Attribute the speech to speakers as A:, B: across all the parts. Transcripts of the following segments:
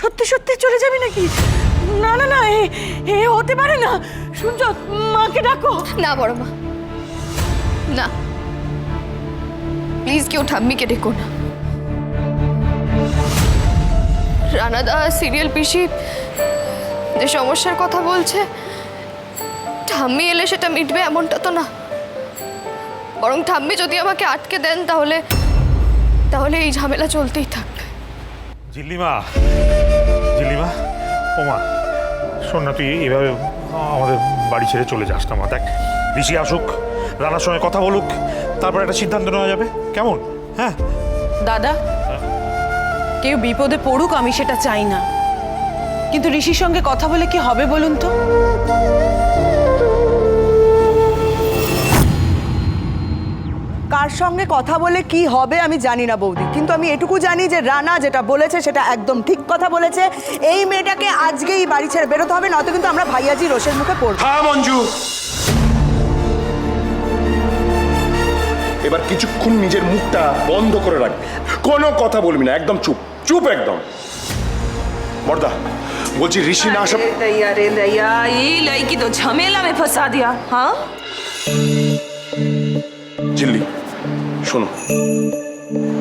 A: সত্যি সত্যি চলে যাবি নাকি? না না না, এ হতে পারে না। শুনছ, মাকে ডাকো।
B: না, বড় মা। না। প্লিজ কেউ ঠাম্মিকে ডেকো না। রানাদা সিরিয়াল পিসি যে সমস্যার কথা বলছে, ঠাম্মি এলে সেটা মিটবে এমনটা তো না। বরং ঠাম্মি যদি আমাকে আটকে দেন তাহলে তাহলে এই ঝামেলা চলতেই
C: জিল্লিমা জিল্লিমা ওমা শোন না, তুই এভাবে আমাদের বাড়ি ছেড়ে চলে যাস না মা। দেখ, ঋষি আসুক, রানার সঙ্গে কথা বলুক, তারপর একটা সিদ্ধান্ত নেওয়া যাবে। কেমন? হ্যাঁ?
A: দাদা, কেউ বিপদে পড়ুক, আমি সেটা চাই না। কিন্তু ঋষির সঙ্গে কথা বলে কি হবে বলুন তো?
D: কার সঙ্গে কথা বলে কি হবে আমি জানি না বৌদি কিন্তু আমি এটুকু জানি যে রানা যেটা বলেছে সেটা একদম ঠিক কথা বলেছে এই মেয়েটাকে আজকেই বাড়ি ছেড়ে বেরোতে হবে নয়তো কিন্তু আমরা ভাইয়াজি রোষের মুখে পড়বো
E: হ্যাঁ মঞ্জু এবার কিছুক্ষণ নিজের মুখটা বন্ধ করে রাখবি কোনো কথা বলবি না একদম চুপ চুপ একদম বর্দা বলছি ঋষি না আসা
F: अरे दैया रे दैया ये लड़की तो झमेला में फंसा दिया हाँ
E: চিল্লি শোনো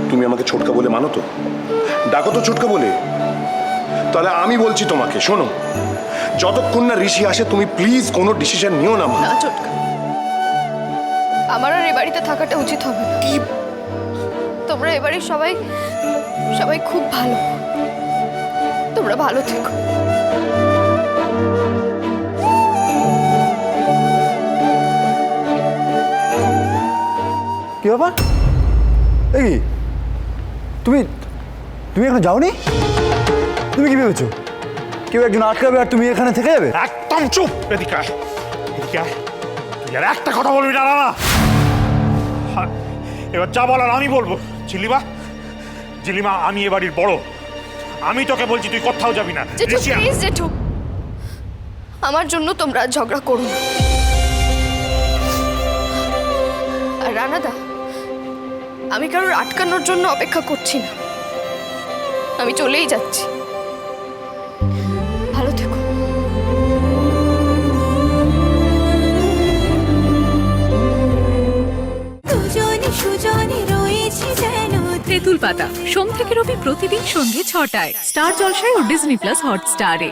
E: তুমি আমাকে ছোটকা বলে মানো তো? ডাকো তো ছোটকা বলে। তাহলে আমি বলছি তোমাকে শোনো যতক্ষণ না ঋষি আসে তুমি প্লিজ কোনো ডিসিশন নিও না মা।
B: না চটকা আমার আর এ বাড়িতে থাকাটা উচিত হবে না।
E: কি?
B: তোমরা এবারে সবাই সবাই খুব ভালো। তোমরা ভালো থেকো।
G: ব্যাপার? এই কি? তুমি তুমি এখন যাওনি? তুমি কি ভেবেছো? কেউ একজন আটকাবে আর তুমি এখানে থেকে যাবে?
C: একদম চুপ! এদিকে আয়। এদিকে আয়। তুই আর একটা কথা বলবি না রানা! হ্যাঁ, এবার যা বলার আমি বলব। জিল্লিমা জিল্লিমা আমি এ বাড়ির বড়। আমি তোকে বলছি তুই কোথাও যাবি না।
B: জেঠু
C: ঋষি-
B: প্লিজ জেঠু! আমার জন্য তোমরা ঝগড়া করো না। আর রানাদা আমি কারোর আটকানোর জন্য অপেক্ষা করছি না। আমি চলেই যাচ্ছি। ভালো থেকো।
H: দুজনে সুজনে রয়েছে
I: তেঁতুল পাতা সোম থেকে রবি প্রতিদিন সন্ধ্যে ছটায়। স্টার জলসায় ও ডিজনি প্লাস হটস্টারে।